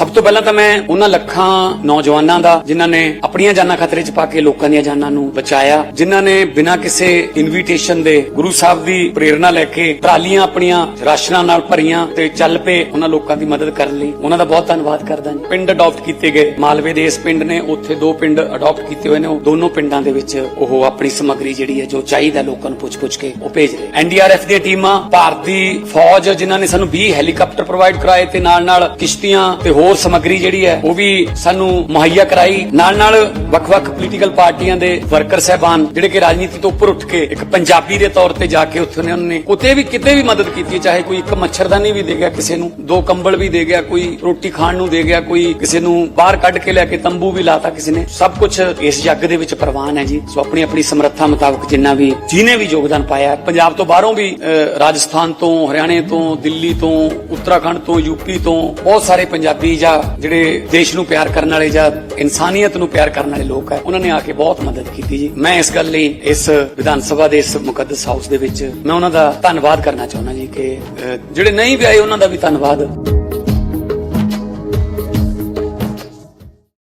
ਸਭ ਤੋਂ ਪਹਿਲਾਂ ਤਾਂ ਮੈਂ ਉਹਨਾਂ ਲੱਖਾਂ ਨੌਜਵਾਨਾਂ ਦਾ, ਜਿਨ੍ਹਾਂ ਨੇ ਆਪਣੀਆਂ ਜਾਨਾਂ ਖਤਰੇ 'ਚ ਪਾ ਕੇ ਲੋਕਾਂ ਦੀਆਂ ਜਾਨਾਂ ਨੂੰ ਬਚਾਇਆ, ਜਿਨ੍ਹਾਂ ਨੇ ਬਿਨਾਂ ਕਿਸੇ ਇਨਵੀਟੇਸ਼ਨ ਦੇ ਗੁਰੂ ਸਾਹਿਬ ਦੀ ਪ੍ਰੇਰਣਾ ਲੈ ਕੇ ਟਰਾਲੀਆਂ ਆਪਣੀਆਂ ਰਾਸ਼ਨਾਂ ਨਾਲ ਭਰੀਆਂ ਤੇ ਚੱਲ ਪਏ ਉਹਨਾਂ ਲੋਕਾਂ ਦੀ ਮਦਦ ਕਰਨ ਲਈ। ਉਹਨਾਂ ਦਾ ਬਹੁਤ ਧੰਨਵਾਦ ਕਰਦਾ ਜੀ। ਪਿੰਡ ਅਡਾਪਟ ਕੀਤੇ ਗਏ। ਮਾਲਵੇ ਦੇ ਇਸ ਪਿੰਡ ਨੇ ਉੱਥੇ ਦੋ ਪਿੰਡ ਅਡਾਪਟ ਕੀਤੇ ਹੋਏ ਨੇ। ਉਹ ਦੋਨੋਂ ਪਿੰਡਾਂ ਦੇ ਵਿੱਚ ਉਹ ਆਪਣੀ ਸਮੱਗਰੀ ਜਿਹੜੀ ਹੈ, ਜੋ ਚਾਹੀਦਾ ਲੋਕਾਂ ਨੂੰ ਪੁੱਛ-ਪੁੱਛ ਕੇ ਉਹ ਭੇਜ ਰਹੇ। ਐਨਡੀਆਰਐਫ ਦੀਆਂ ਟੀਮਾਂ ਭਾਰਤੀ ਫੌਜ, ਜਿਨ੍ਹਾਂ ਨੇ ਸਾਨੂੰ 20 ਹੈਲੀਕਾਪਟਰ ਪ੍ਰੋਵਾਈਡ ਕਰਾਏ ਤੇ ਨਾਲ-ਨਾਲ ਕਿਸ਼ਤੀਆਂ ਤੇ ਹੋਰ ਸਮੱਗਰੀ ਜਿਹੜੀ ਹੈ, ਉਹ ਵੀ ਸਾਨੂੰ ਮੁਹੱਈਆ ਕਰਾਈ। ਨਾਲ-ਨਾਲ ਵੱਖ-ਵੱਖ ਪੋਲੀਟੀਕਲ ਪਾਰਟੀਆਂ ਦੇ ਵਰਕਰ ਸਹਿਬਾਨ ਜਿਹੜੇ ਕਿ ਰਾਜਨੀਤੀ ਤੋਂ ਉੱਪਰ ਉੱਠ ਕੇ ਇੱਕ ਪੰਜਾਬੀ ਦੇ ਤੌਰ ਤੇ ਜਾ ਕੇ ਉੱਥੇ ਉਹਨਾਂ ਨੇ ਉੱਥੇ ਵੀ, ਕਿਤੇ ਵੀ ਮਦਦ ਕੀਤੀ ਚਾਹੇ ਕੋਈ ਇੱਕ ਮੱਛਰਦਾਨੀ ਵੀ ਦੇ ਗਿਆ, ਕਿਸੇ ਨੂੰ ਦੋ ਕੰਬਲ ਵੀ ਦੇ ਗਿਆ, ਕੋਈ ਰੋਟੀ ਖਾਣ ਨੂੰ ਦੇ ਗਿਆ, ਕੋਈ ਕਿਸੇ ਨੂੰ ਬਾਹਰ ਕੱਢ ਕੇ ਲੈ ਕੇ ਤੰਬੂ ਵੀ ਲਾਤਾ ਕਿਸੇ ਨੇ। ਸਭ ਕੁਝ ਇਸ ਜੱਗ ਦੇ ਵਿੱਚ ਪ੍ਰਵਾਨ ਹੈ ਜੀ। ਸੋ ਆਪਣੀ ਆਪਣੀ ਸਮਰੱਥਾ ਮੁਤਾਬਕ ਜਿੰਨਾ ਵੀ ਜਿਹਨੇ ਵੀ ਯੋਗਦਾਨ ਪਾਇਆ ਪੰਜਾਬ ਤੋਂ ਬਾਹਰੋਂ ਵੀ ਰਾਜਸਥਾਨ ਤੋਂ, ਹਰਿਆਣੇ ਤੋਂ, ਦਿੱਲੀ ਤੋਂ, ਉੱਤਰਾਖੰਡ ਤੋਂ ਯੂਪੀ ਤੋਂ, ਬਹੁਤ ਸਾਰੇ ਪੰਜਾਬੀ ਜਾਂ ਜਿਹੜੇ ਦੇਸ਼ ਨੂੰ ਪਿਆਰ ਕਰਨ ਵਾਲੇ ਜਾਂ ਇਨਸਾਨੀਅਤ ਨੂੰ ਪਿਆਰ ਕਰਨ ਵਾਲੇ ਲੋਕ ਹੈ, ਉਹਨਾਂ ਨੇ ਆ ਕੇ ਬਹੁਤ ਮਦਦ ਕੀਤੀ ਜੀ। ਮੈਂ ਇਸ ਗੱਲ ਲਈ ਇਸ ਵਿਧਾਨ ਸਭਾ ਦੇ ਇਸ ਮੁਕੱਦਸ ਹਾਊਸ ਦੇ ਵਿੱਚ ਮੈਂ ਉਹਨਾਂ ਦਾ ਧੰਨਵਾਦ ਕਰਨਾ ਚਾਹੁੰਦਾ ਜੀ ਕਿ ਜਿਹੜੇ ਨਹੀਂ ਵੀ ਆਏ ਉਹਨਾਂ ਦਾ ਵੀ ਧੰਨਵਾਦ